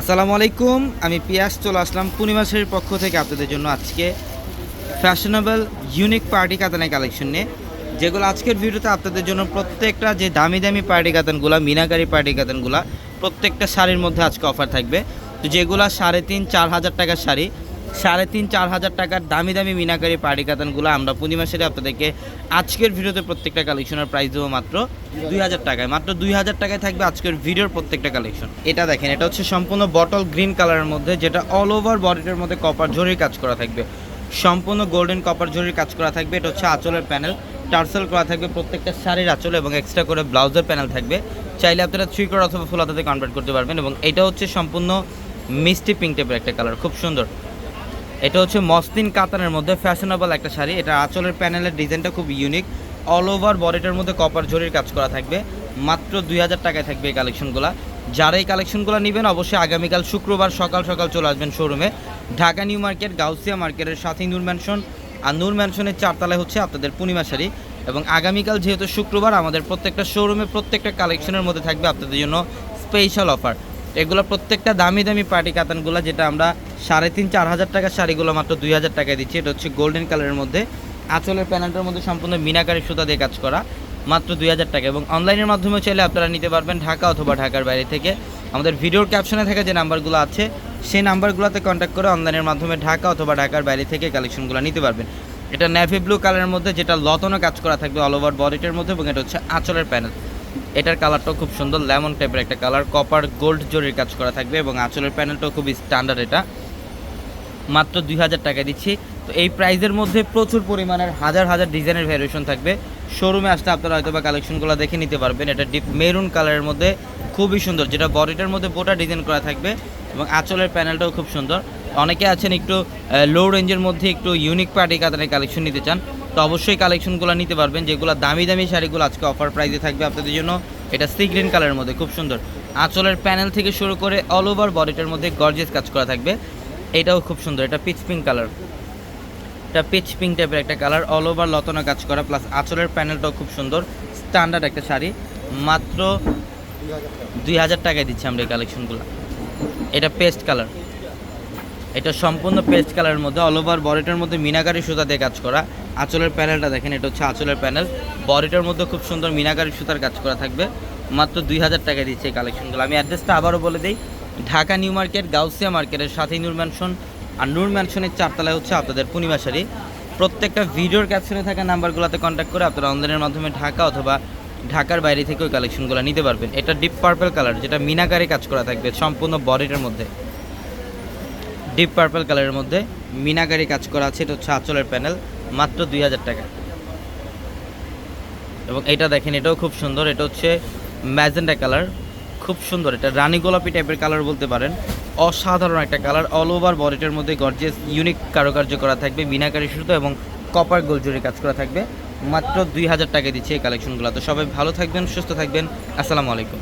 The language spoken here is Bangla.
আসসালামু আলাইকুম, আমি পিয়াস, চলে আসলাম পূর্ণিমাসের পক্ষ থেকে আপনাদের জন্য আজকে ফ্যাশনেবল ইউনিক পার্টি কাতানের কালেকশন নিয়ে, যেগুলো আজকের ভিডিওতে আপনাদের জন্য প্রত্যেকটা যে দামি দামি পার্টি কাতানগুলো, মিনাকারি পার্টি কাতানগুলো, প্রত্যেকটা শাড়ির মধ্যে আজকে অফার থাকবে। তো যেগুলো সাড়ে তিন, চার হাজার টাকার শাড়ি সাড়ে তিন, চার হাজার টাকার দামি দামি মিনাকারি পার্টি কাতানগুলো আমরা পূর্ণিমাসের আপনাদেরকে আজকের ভিডিওতে প্রত্যেকটা কালেকশনের প্রাইস দেবো মাত্র দুই হাজার টাকায়। মাত্র দুই হাজার টাকায় থাকবে আজকের ভিডিওর প্রত্যেকটা কালেকশন এটা দেখেন, এটা হচ্ছে সম্পূর্ণ বটল গ্রিন কালারের মধ্যে, যেটা অল ওভার বডিটার মধ্যে কপার ঝরির কাজ করা থাকবে। সম্পূর্ণ গোল্ডেন কপার ঝরির কাজ করা থাকবে, এটা হচ্ছে আঁচলের প্যানেল টার্সেল করা থাকবে প্রত্যেকটা শাড়ির আঁচল এবং এক্সট্রা করে ব্লাউজের প্যানেল থাকবে। চাইলে আপনারা থ্রি কোর অথবা ফুল হাতাতে কনভার্ট করতে পারবেন এবং এটা হচ্ছে সম্পূর্ণ মিষ্টি পিঙ্ক টাইপের একটা কালার খুব সুন্দর। এটা হচ্ছে মসলিন কাতানের মধ্যে ফ্যাশনেবল একটা শাড়ি। এটা আঁচলের প্যানেলের ডিজাইনটা খুব ইউনিক অল ওভার বডিটার মধ্যে কপার ঝরির কাজ করা থাকবে। মাত্র দুই হাজার টাকায় থাকবে এই কালেকশনগুলো। যারা এই কালেকশনগুলো নেবেন, অবশ্যই আগামীকাল শুক্রবার সকাল সকাল চলে আসবেন শোরুমে ঢাকা নিউ মার্কেট, গাউসিয়া মার্কেটের সাথেই নূর ম্যানশন আর নূর ম্যানশনের চারতলায় হচ্ছে আপনাদের পূর্ণিমা শাড়ি। এবং আগামীকাল যেহেতু শুক্রবার, আমাদের প্রত্যেকটা শোরুমে প্রত্যেকটা কালেকশনের মধ্যে থাকবে আপনাদের জন্য স্পেশাল অফার এগুলো প্রত্যেকটা দামি দামি পার্টি কাতানগুলো যেটা আমরা সাড়ে তিন, চার হাজার টাকার শাড়িগুলো মাত্র দুই হাজার টাকায় দিচ্ছি। এটা হচ্ছে গোল্ডেন কালারের মধ্যে। আঁচলের প্যানেলটার মধ্যে সম্পূর্ণ মিনাকারি সুতা দিয়ে কাজ করা, মাত্র দুই হাজার টাকা। এবং অনলাইনের মাধ্যমে চাইলে আপনারা নিতে পারবেন ঢাকা অথবা ঢাকার বাইরে থেকে। আমাদের ভিডিওর ক্যাপশনে থাকা যে নাম্বারগুলো আছে, সেই নাম্বারগুলোতে কন্ট্যাক্ট করে অনলাইনের মাধ্যমে ঢাকা অথবা ঢাকার বাইরে থেকে কালেকশনগুলো নিতে পারবেন। এটা নেভি ব্লু কালারের মধ্যে যেটা লতনো কাজ করা থাকবে অল ওভার বডিটার মধ্যে এবং এটা হচ্ছে আঁচলের প্যানেল। এটার কালারটাও খুব সুন্দর, লেমন টাইপের একটা কালার। কপার গোল্ড জরির কাজ করা থাকবে এবং আঁচলের প্যানেলটাও খুব স্ট্যান্ডার্ড এটা। মাত্র দুই হাজার টাকা দিচ্ছি। তো এই প্রাইজের মধ্যে প্রচুর পরিমাণের হাজার হাজার ডিজাইনের ভ্যারিয়েশন থাকবে। শোরুমে আসলে আপনারা হয়তো বা কালেকশনগুলো দেখে নিতে পারবেন। এটা ডিপ মেরুন কালারের মধ্যে খুবই সুন্দর, যেটা বডিটার মধ্যে বোটা ডিজাইন করা থাকবে এবং আঁচলের প্যানেলটাও খুব সুন্দর। অনেকে আছেন একটু লো রেঞ্জের মধ্যে একটু ইউনিক পার্টি কাতারের কালেকশন নিতে চান। তো অবশ্যই কালেকশনগুলো নিতে পারবেন, যেগুলো দামি দামি শাড়িগুলো আজকে অফার প্রাইসে থাকবে আপনাদের জন্য। এটা সি গ্রিন কালারের মধ্যে, খুব সুন্দর। আঁচলের প্যানেল থেকে শুরু করে অল ওভার বডিটার মধ্যে গর্জেস কাজ করা থাকবে। এটাও খুব সুন্দর, এটা পিচ পিঙ্ক কালার এটা পিচ পিঙ্ক টাইপের একটা কালার অল ওভার লতনা কাজ করা প্লাস আঁচলের প্যানেলটাও খুব সুন্দর স্ট্যান্ডার্ড একটা শাড়ি। মাত্র দুই হাজার টাকায় দিচ্ছি আমরা এই কালেকশনগুলো এটা পেস্ট কালার এটা সম্পূর্ণ পেস্ট কালারের মধ্যে অল ওভার বডিটার মধ্যে মিনাকারি সুতা দিয়ে কাজ করা। আঁচলের প্যানেলটা দেখেন, এটা হচ্ছে আঁচলের প্যানেল বডিটার মধ্যে খুব সুন্দর মিনাকারি সুতার কাজ করা থাকবে। মাত্র দুই হাজার টাকা দিচ্ছে এই কালেকশনগুলো আমি অ্যাড্রেসটা আবারও বলে দিই। ঢাকা নিউ মার্কেট, গাউসিয়া মার্কেটের সাথেই নূর ম্যানশন আর নূর ম্যানশনের চারতলায় হচ্ছে আপনাদের পূর্ণিমাশারি প্রত্যেকটা ভিডিওর ক্যাপশনে থাকা নাম্বারগুলোতে কন্ট্যাক্ট করে আপনারা অনলাইনের মাধ্যমে ঢাকা অথবা ঢাকার বাইরে থেকে ওই কালেকশনগুলো নিতে পারবেন। এটা ডিপ পার্পল কালার যেটা মিনাকারে কাজ করা থাকবে সম্পূর্ণ বডিটার মধ্যে। ডিপ পার্পল কালারের মধ্যে মিনাকারি কাজ করা আছে, এটা হচ্ছে আঁচলের প্যানেল, মাত্র দুই হাজার টাকা। এবং এটা দেখেন, এটাও খুব সুন্দর, এটা হচ্ছে ম্যাজেন্ডা কালার, খুব সুন্দর, এটা রানী গোলাপি টাইপের কালার বলতে পারেন। অসাধারণ একটা কালার অল ওভার বডিটার মধ্যে গর্জিয়াস ইউনিক কারুকার্য করা থাকবে, মিনাকারি সুতো এবং কপার গোল জুড়ে কাজ করা থাকবে। মাত্র দুই হাজার টাকা দিচ্ছে এই কালেকশনগুলো তো সবাই ভালো থাকবেন, সুস্থ থাকবেন, আসসালামু আলাইকুম।